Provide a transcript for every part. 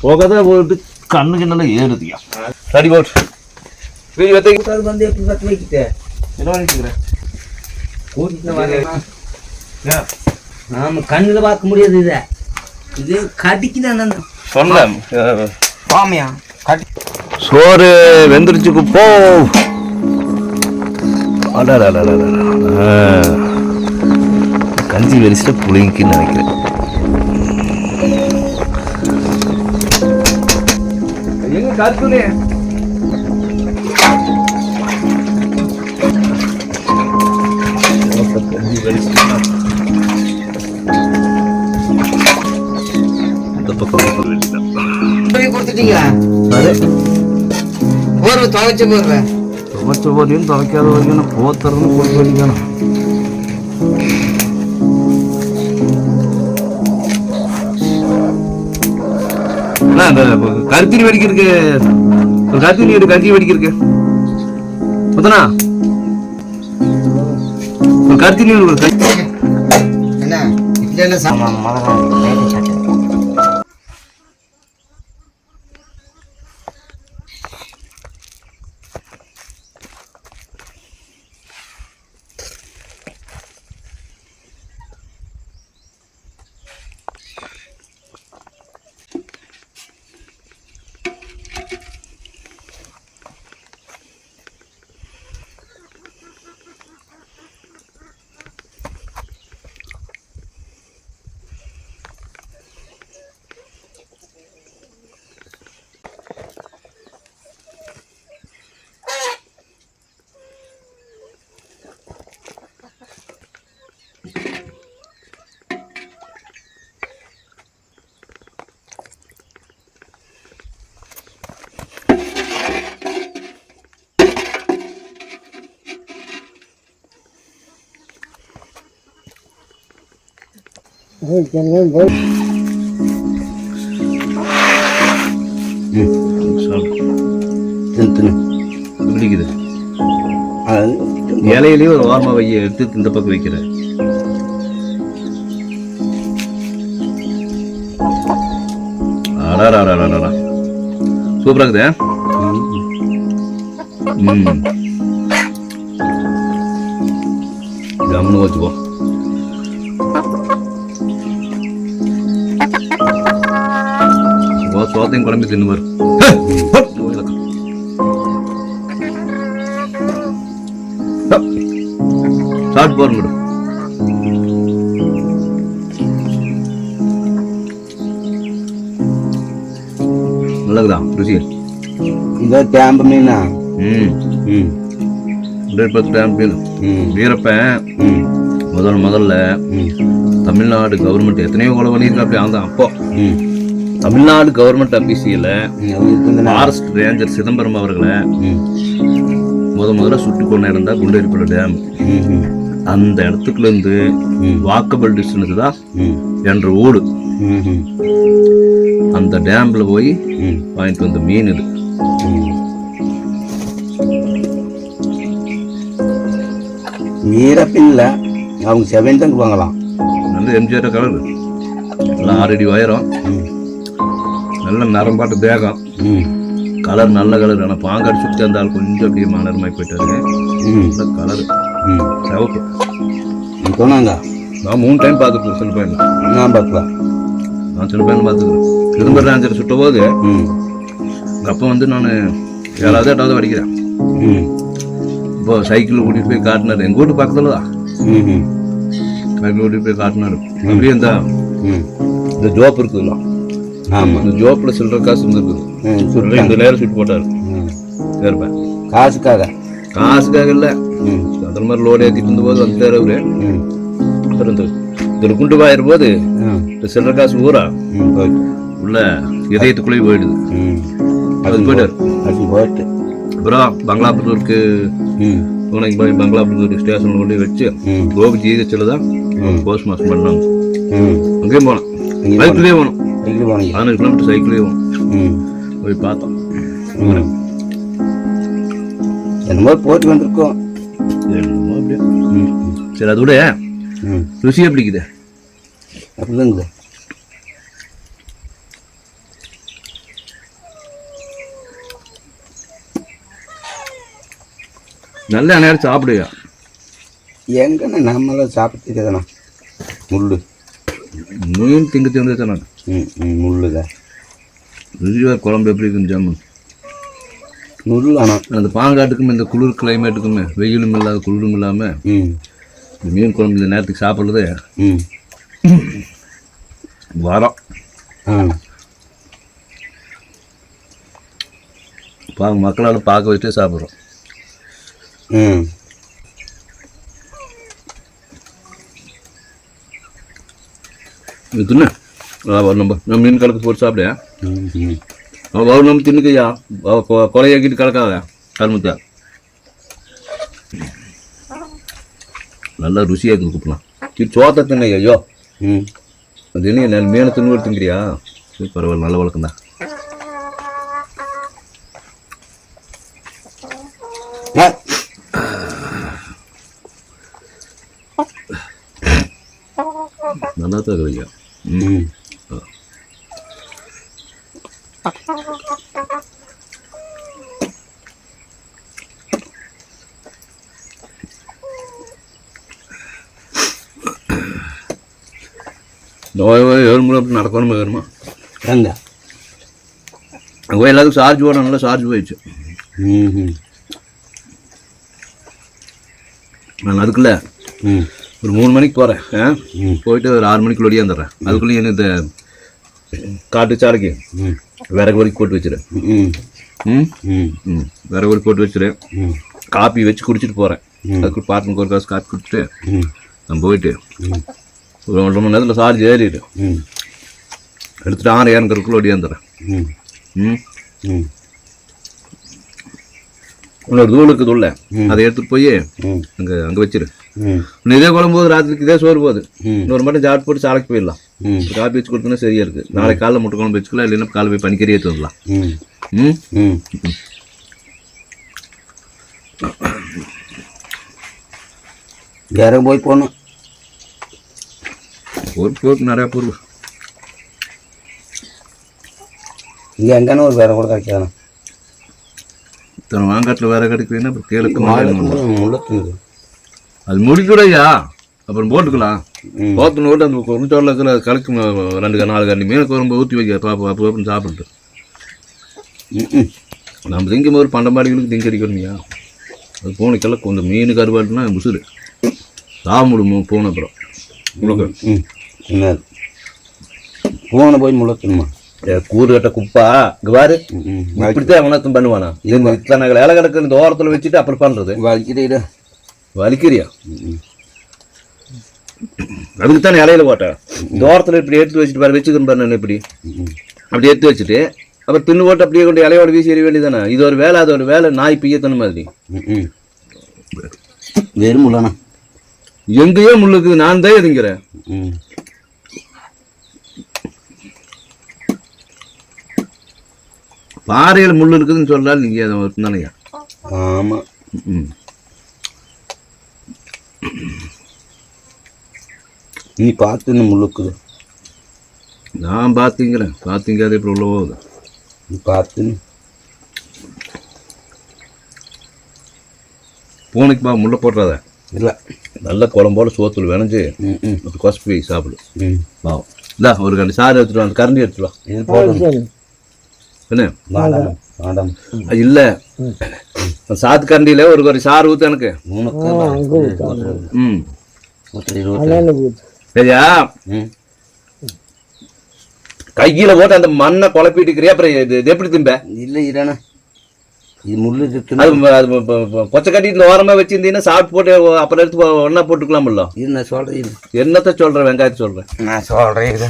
போகாத போட்டு கண்ணுக்கு நல்லா ஏறுதியா சரி போட் வீடு அது வந்து எப்படி பத்து வைக்கிட்டு என்ன பண்ணிட்டு நாம கண்ணுல பார்க்க முடியாது இத இது கடிக்குதான் சொன்னேன் பாமையா கடி சோறு வெந்துருச்சுக்கு போ. கஞ்சி வெறிச்சிட்டு புளிக்குன்னு நினைக்கிறேன் எங்க காத்துனே கஞ்சி வெறிச்சிட்டு இந்த பக்கம் வெறிச்சிட்டேன் கொடுத்துட்டீங்களா அது போர்வை துவைச்ச போர்வை துவைச்ச போதையும் அந்த வரைக்கும் வெடிக்க இருக்கு வலிக்கணும் கருத்திரி ஒரு கருத்திரி ஒரு கஞ்சி முத்தனா? ஒரு கருத்திரி ஒரு கருத்திரி என்ன? இல்லை என்ன சாமான்? பிடிக்குது இலையிலேயே ஒரு வாரமா வைய எடுத்து இந்த பக்கம் வைக்கிறேன் அடாடாடாடாடா சூப்பராக இருக்குதே. ம். கம்னு வச்சுக்கோ. சோத்தையும் குழம்பு தின்னு பாரு ஹே, ஹப், நோயிலக்கா. ஹப். சாப்பிட்டு போறேன் மேடம் நல்லதுதா ருசி. இந்த டேம்பு மீனா. ம். ம். ஹண்ட்ரட் பர்சன்ட் ம். வீரப்பன். முதல் முதல்ல தமிழ்நாடு கவர்மெண்ட் எத்தனையோ கொலை பண்ணியிருக்கா அப்படி அந்த அப்போ. தமிழ்நாடு கவர்மெண்ட் அபிசியல ஃபாரஸ்ட் ரேஞ்சர் சிதம்பரம் அவர்களை முத முதல்ல சுட்டு கொண்டு இருந்தா குண்டேரிப்பள்ள டேம் அந்த இடத்துக்குள்ள இருந்து வாக்கபிள் டிஸ்டன்ஸ் தான் என்ற ஊடு அந்த டேம்ல போய் வாங்கிட்டு வந்த மீன் இது. வீரப்பில்ல அவங்க செவன் தான் வாங்கலாம். நல்ல எம்ஜிஆர் கலர் நல்லா ஆறடி உயரம். நல்ல நரம்பாட்டு தேகம். கலர் நல்ல கலர் ஆனால் பாங்காடு சுற்றி இருந்தால் கொஞ்சம் அப்படியே மலர்மாய் போயிட்டாரு. ம். நல்ல கலர் சிவப்பு. சொன்னாங்க நான் மூணு டைம் பார்த்துருக்கேன் சில பையன் நான் பார்க்கலாம் நான் சில பையன் பார்த்துக்கிறேன். திரும்ப ரேஞ்சர் சுட்ட போது அப்பா வந்து நான் ஏழாவது எட்டாவது படிக்கிறேன். இப்போ சைக்கிள் கூட்டிகிட்டு போய் காட்டினார். எங்கள் வீட்டு பக்கத்தில் தான் கூட்டிகிட்டு போய் காட்டினார். அப்படியே இந்த இந்த ஜோப் இருக்குதுல்ல? ஆமாம் அந்த ஜோப்பில் சில்லற காசு இருந்திருக்குது இந்த நேரம் சுட்டு போட்டார். சேர்ப்பேன் காசுக்காக? காசுக்காக இல்லை. அதில் மாதிரி லோடு ஏற்றிட்டு இருந்தபோது வந்துட்டார் அவரு இந்த இந்த குண்டு பாயிற போது இந்த சில்லற காசு ஊரா உள்ள இதயத்துக்குள்ளேயே போயிடுது. அது போயிட்டார். அது போயிட்டு. அப்புறம் பங்களாபுத்தூருக்கு போய் பங்களாபுத்தூர் ஸ்டேஷனில் கொண்டு வச்சு கோபி ஜிஹெச்சில் தான் போஸ் மாஸ் பண்ணாங்க அங்கேயும் போனோம் பைக்லேயே போனோம். பைக்கில் பதினஞ்சு கிலோமீட்டர் சைக்கிளே போனோம். போய் பார்த்தோம். என்னமோ போயிட்டு வந்திருக்கோம். என்னமோ அப்படியே. சரி அதோட ருசி எப்படிக்குது அப்படிதாங்க. நல்ல நேரம் சாப்பிடுங்க எங்கண்ணா நம்மளாம் சாப்பிட்டுக்கதாண்ணா முள்ளு. மீன் திங்க திங்க நான் ம் ம் முள்ளுதான். ருசியாக குழம்பு எப்படி இருக்குன்னு ஜாமுன்? ஆனால் அந்த பாங்காட்டுக்கும் இந்த குளிர் கிளைமேட்டுக்குமே வெயிலும் இல்லாத குளிரும் இல்லாமல் இந்த மீன் குழம்பு இந்த நேரத்துக்கு சாப்பிட்றதே ம். வரம். பா மக்களால் பார்க்க வச்சுட்டே சாப்பிட்றோம். ம். தின்னு ஒரு நம்ம நம்ம மீன் கலக்கு போட்டு சாப்பிடுயா ம் ம் அவள் நம்ம தின்னுக்கையா அவள் கொ கொலையாக்கிட்டு கலக்காத கருமுத்தா. நல்லா ருசியாக இருக்குது கூப்பிடலாம் இது சோத்தை தின்ன ஐயோ. ம். அது என்ன நான் மீனை தின்னு திங்கிறியா சரி பரவாயில்ல நல்ல வழக்கம் தான். நல்லா தான் இருக்குதுயா ம் ம். நோய் நோய் ஏழு மணி அப்படி நடக்கணுமே வேணுமா அங்கே எல்லாத்துக்கும் சார்ஜ் போட நல்லா சார்ஜ் போயிடுச்சு. ம் ம் நான் அதுக்குள்ள ம். ஒரு மூணு மணிக்கு போகிறேன் போயிட்டு ஒரு ஆறு மணிக்குள்ள ஒடியாந்துடுறேன் அதுக்குள்ளேயும் என்ன இந்த காட்டு சாலைக்கு விறகு வரைக்கும் போட்டு வச்சிரு ம். விறகு வரைக்கும் போட்டு வச்சிரு காப்பி வச்சு குடிச்சிட்டு போகிறேன் அதுக்கு பாட்டுக்கு ஒரு காசு காப்பி குடிச்சிட்டு நான் போயிட்டு ஒரு ஒன்றரை மணி நேரத்தில் சார்ஜ் ஏறிடு. ம். எடுத்துட்டு ஆறு ஏறங்கிறதுக்குள்ள ஒடியாந்துடுறேன் ம். ம்? இன்னொரு தூள். இருக்குது உள்ள அதை எடுத்துட்டு போய் அங்கே அங்கே வச்சிரு. இதே குழம்பு ராத்திரிக்கு இதே சோறு போகுது. இன்னொரு மட்டும் சாப்பிட்டு போட்டு சாலைக்கு போயிடலாம். காப்பி வச்சு கொடுத்தோன்னா சரியா இருக்கு. நாளைக்கு காலைல முட்டை குழம்பு வச்சுக்கலாம் இல்லைன்னா காலை போய் பனிக்கறியே தந்துடலாம் ம். ம்? வேற போய் போகணும். ஒரு போட்டு நிறையா பொருள் இங்கே எங்கன்னா ஒரு வேற கூட கிடைக்காது இத்தனை வாங்காட்டில் வேற கிடைக்குதுன்னா அப்புறம் கேளுக்கு முள்ளத்துங்க அது முடிக்கூடையா? அப்புறம் போட்டுக்கலாம். ம். போத்து நோட்டு அந்த கொஞ்சோரில் இருக்கிற கலக்கு ரெண்டு நாலு கண்ணி மீன் குழம்பு ஊற்றி வைக்க பாப்பா அப்போ அப்போ சாப்பிட்டு நம்ம திங்கும் போது பண்டமாடிகளுக்கு திங்கடிக்கணுமையா அது பூனைக்கெல்லாம் கொஞ்சம் மீன் கருவாட்டுனா முசுறு சாப்பிடு பூனை அப்புறம். உங்களுக்கு ம் என்ன? பூனை போய் முள்ளத்துணுமா ஏ, கூறு கட்ட குப்பா. பாரு. இப்படித்தான் அவனத்தும் பண்ணுவானா? இது இத்தனை இலை கிடக்கு இந்த ஓரத்தில் வச்சுட்டு அப்புறம் பண்ணுறது வலிக்கிறியா? அதுக்கு தானே இலையில போட்டேன் இந்த ஓரத்தில் இப்படி எடுத்து வச்சுட்டு பாரு வச்சுக்கணும் பாரு நான் இப்படி. அப்படி எடுத்து வச்சுட்டு அப்புறம் தின்னு போட்டு அப்படியே கொண்டு இலையோட வீசி எறிய வேண்டியதானே இது ஒரு வேலை அது ஒரு வேலை நாய் பிய்யத்தன மாதிரி. வெறும் முள்ளண்ணா எங்கேயோ முள்ளுக்குது நான் தான் எதுங்கிறேன். பாறையில் முள் இருக்குதுன்னு சொல்றாரு நீங்க அதை தானையா ஆமாம் ம். நீ பார்த்து இன்னும் முள்ளுக்குது நான் பார்த்தீங்கிறேன் பார்த்தீங்க அது இப்படி உள்ள போகுது. நீ பார்த்துன்னு பூனைக்கு பா முள்ளை போட்டுறாத? இல்லை. நல்ல குழம்போட சோத்துல விளைஞ்சு ம் ம். அது கொசு போய் சாப்பிடு. ம். பாவம். இல்லை ஒரு கண்டி சாறு எடுத்துட்டு அந்த கரண்டி எடுத்துட்டு என்ன? வேண்டாம் வேண்டாம். இல்லை. சாத்து கரண்டியில் ஒரு ஒரு சாறு ஊற்று எனக்கு. உனக்கு ம். சரியா? கையில போட்டு அந்த மண்ணை குழப்பிட்டுக்கிறியா? அப்புறம் இது எப்படி திம்ப? இல்லை இதானே இது முள்ளு அது கொச்சை கட்டி இந்த ஓரமா வச்சிருந்தீங்கன்னா சாப்பிட்டு போட்டு அப்புறம் எடுத்து ஒண்ணா போட்டுக்கலாம்ல இது நான் சொல்கிறேன் என்னத்த சொல்றேன் வெங்காயத்தை சொல்றேன் நான் சொல்கிறேன் இது.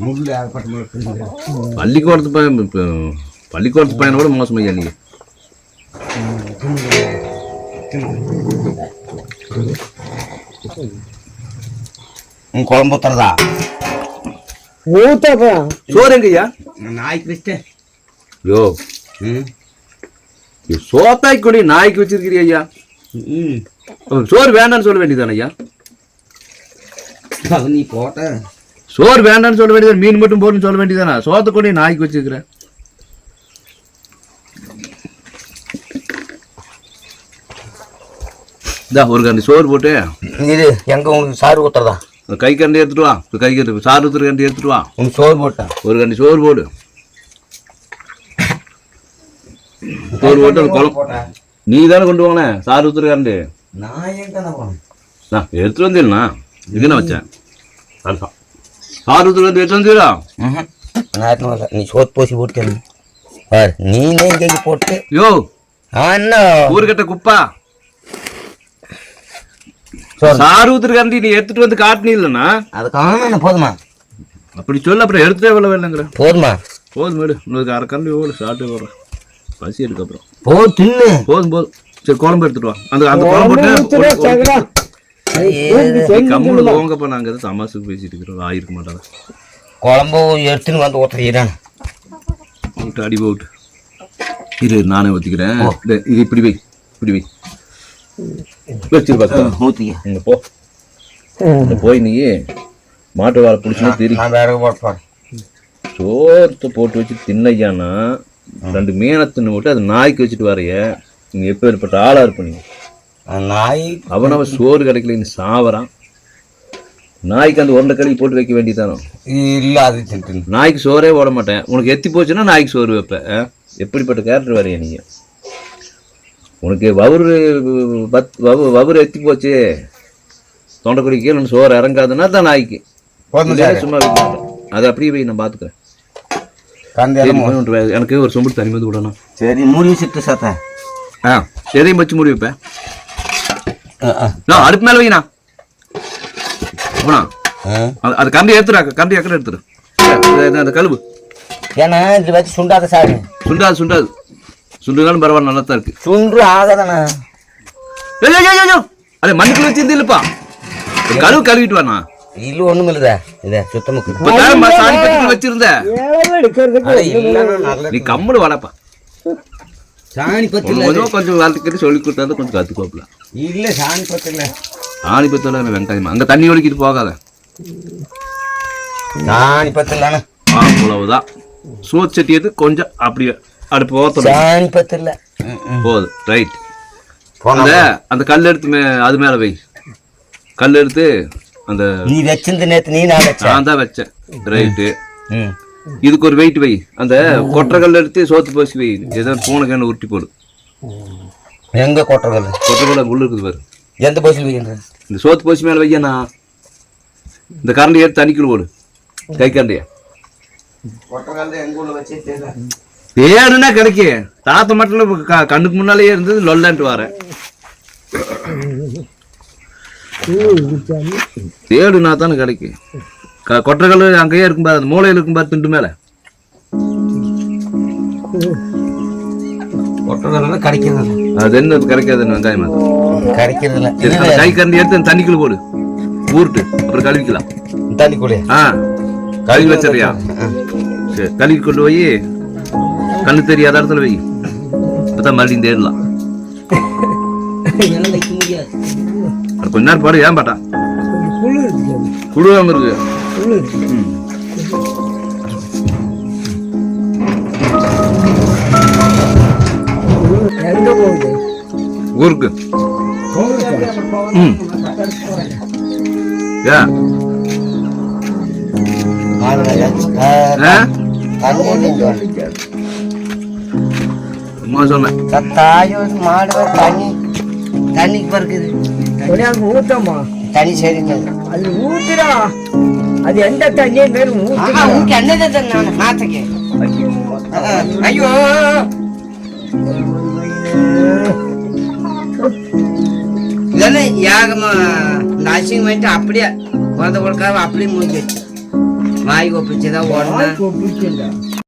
முள்ளு பள்ளிக்கூடத்து பையன் இப்போ பள்ளிக்கூடத்து பையனை விட மோசம் ஐயா நீங்க? உன் குழம்பு ஊத்துறதா? சோறு எங்கய்யா? நாய்க்கு வச்சிட்டேன். யோ. ம். இது சோத்தாய் கொடி நாய்க்கு வச்சிருக்கிறியா ஐயா? ம். சோறு வேண்டாம்னு சொல்ல வேண்டியதானே ஐயா? அது நீ போட்ட. சோறு வேண்டாம்னு சொல்ல வேண்டியது மீன் மட்டும் போடுன்னு சொல்ல வேண்டியதானே சோத்த கொடி நாய்க்கு வச்சிருக்கிற. இந்தா ஒரு கண்டி சோறு போட்டு. இது எங்க உங்களுக்கு சாறு ஊத்துறதா? ஒரு கை கண்டி எடுத்துட்டு வா. கை கண்டு சாறு ஊத்துற கண்டி எடுத்துட்டு வா. உனக்கு சோறு போட்டேன் ஒரு கண்டி சோறு போடு. சோறு போட்டு ஒரு குழம்பு நீ தானே கொண்டு போனே சாறு ஊத்துற கண்டி நான் எங்க தான் போனேன்? நான் எடுத்துட்டு வந்தேன்னா இது என்ன வச்சேன் அதுதான் சாறு ஊத்துற கண்டி எடுத்து வந்துடா நான் எடுத்துன்னு வரல. நீ சோத்து போசி போட்டு நீனே இங்க போட்டு. யோ ஊருக்கட்ட குப்பா. சோறு சாறு ஊத்துற கண்டி நீ எடுத்துட்டு வந்து காட்டினீ இல்லைன்னா? அதுக்காக என்ன? போதுமா? அப்படி சொல்ல அப்புறம் எடுத்துட்டே வரல வேலைங்கிற போதுமா? போதும் மேடு இன்னொரு அரை கரண்டி ஓடு சாப்பிட்டு போடுறேன். பசி எடுக்க அப்புறம். போ தின்னு. போதும் போதும். சரி குழம்பு எடுத்துட்டு வா. அந்த அந்த குழம்பு கம்முனு போங்கப்பா நாங்க எதுவும் தமாசுக்கு பேசிட்டு இருக்கிறோம் ஆயிருக்க மாட்டாங்க குழம்பு எடுத்துன்னு வந்து விட்டு அடி போட்டு. இரு நானே ஊற்றிக்கிறேன் இது இப்படி வை இப்படி வை. வச்சிரு பக்கம் ஊற்றிக்க இங்க போ. இங்க போய் நீ மாட்டு வாழை பிடிச்சினா திரி. நான் வேற போட்டு போறேன். சோர்த்தை போட்டு வச்சு தின்னையானா ரெண்டு மீனை தின்னு போட்டு அது நாய்க்கு வச்சுட்டு வரைய. நீ எப்போ ஏற்பட்ட ஆளா இருப்ப நீ? நாய். அவன் அவன் சோறு கிடைக்கல நீ சாவறான். நாய்க்கு அந்த உருண்டை கழுவி போட்டு வைக்க வேண்டியதானோ? இல்ல அது நாய்க்கு சோறே போட மாட்டேன். உனக்கு எத்தி போச்சுன்னா நாய்க்கு சோறு வைப்பேன்? எப்படிப்பட்ட கேரக்டர் வரைய நீ? உனக்கு வவுறு பத் வவு வவுறு எத்தி போச்சு. தொண்டைக்குடி கீழே சோறு இறங்காதுன்னா தான் நாய்க்கு. சும்மா அதை அப்படியே போய் நான் பார்த்துக்கிறேன். சரி, எனக்கு ஒரு சொம்பு தனி வந்து விடணும். சரி மூடி வச்சுட்டு சாத்தேன் ஆ எதையும் வச்சு முடி வைப்பேன். அடுப்பு மேலே வைண்ணா போனா அது- அது கண்டி எடுத்துடா கண்டி அக்கறை அது- அந்த கழுவு. ஏன்னா இது வச்சு சுண்டாத சாரு சுண்டாது சுண்டாது. சுண்டுனாலும் பரவாயில்ல நல்லா தான் இருக்கு. சுண்டு ஆகாதானே? ஏய், ஏய், ஏய், ஏய். அதே மண்ணுக்குள்ள வச்சு இல்லப்பா. கழுவு கழுவிட்டு வாண்ணா. இல்ல ஒண்ணும் இல்லதா இத சுத்தமுக்கு இப்ப தான் ம- சாணி பட்டிக்கு வச்சிருந்த. அட நீ கம்முனு வாடப்பா. சாணி பத்து கொஞ்சம் கொஞ்சம் கொஞ்சம் வாழ்த்துக்கிட்டு சொல்லி கொடுத்தா கொஞ்சம் கற்றுக்கோப்பல இல்ல சாணி பத்து இல்ல ஆணி பத்தல வெங்காயம் அங்கே தண்ணி ஒழிக்கிட்டு போகாத. சாணி பத்து இல்லண்ணா அவ்வளவுதான். சோத் சட்டி எடுத்து கொஞ்சம் அப்படியே அடுப்பு ஓத்தணும் சாணி பத்து இல்ல போதும் ரைட் போன அந்த அந்த கல் எடுத்து மே அது மேலே வை. கல் எடுத்து அந்த நீ வச்சிருந்த நேத்து நீ நான் வச்ச நான் தான் வச்சேன். ரைட்டு ம். இதுக்கு ஒரு வெயிட் வை. அந்த கொற்றை கல் எடுத்து சோத்து போசி வை. ஏதோ பூனை கேன்னு உருட்டி போடு. எங்க கொட்டுறது கொற்றை கல் உள்ள இருக்குது பாரு. எந்த பஸ்ஸில் வைக்கின்ற இந்த சோத்து போசி மேலே வையண்ணா இந்த கரண்டி எடுத்து தண்ணிக்குள்ள போடு. கை கரண்டியா. கொட்டுறது எங்க உள்ள வச்சு தெரியல. பேருன்னா கிடைக்கு. தாத்த மட்டும் கண்ணுக்கு முன்னாலேயே இருந்தது லொல்லன்ட்டு வரேன் தேடுனா தானே கிடைக்கும் க- கொற்றைக்கல் அங்கேயே இருக்கும் பாரு அந்த மூலையில் இருக்கும் பாரு திண்டு மேல. அது என்ன கிடைக்காது வெங்காயம்? அது. கிடைக்கிறது இல்ல. சரி, அந்த கை கரண்டி எடுத்து தண்ணிக்குள்ள போடு. ஊருட்டு அப்புறம் கழுவிக்கலாம். தண்ணி கூட ஆ கழுவி வச்சிடுறியா? சரி கழுவி கொண்டு போய் கண்ணு தெரியாத இடத்துல வை. அப்பதான் மறுபடியும் அது கொஞ்ச நேரம் பாடு ஏன் பாட்டா? குழுவாம இருக்கு. ஊருக்கு. ம். ஏன்? ஆ? சும்மா சொன்னேன் தாயோ மாடு தண்ணி தண்ணிக்கு பறக்குது. கொண்டாந்து ஊத்தம்மா. தண்ணி சரிங்க அது ஊத்துறா அது எந்த தண்ணியே மேலும் ஊத்துறா உனக்கு என்னது நான் மாத்தக்கு ஐயோ. இதெல்லாம் யாகமா அசிங்கம் பண்ணிட்டு அப்படியே குழந்தை கொடுக்காம அப்படியே முடிஞ்சிச்சு வாய் ஒப்பிச்சுதான் உடனே கூப்பிட்டுடா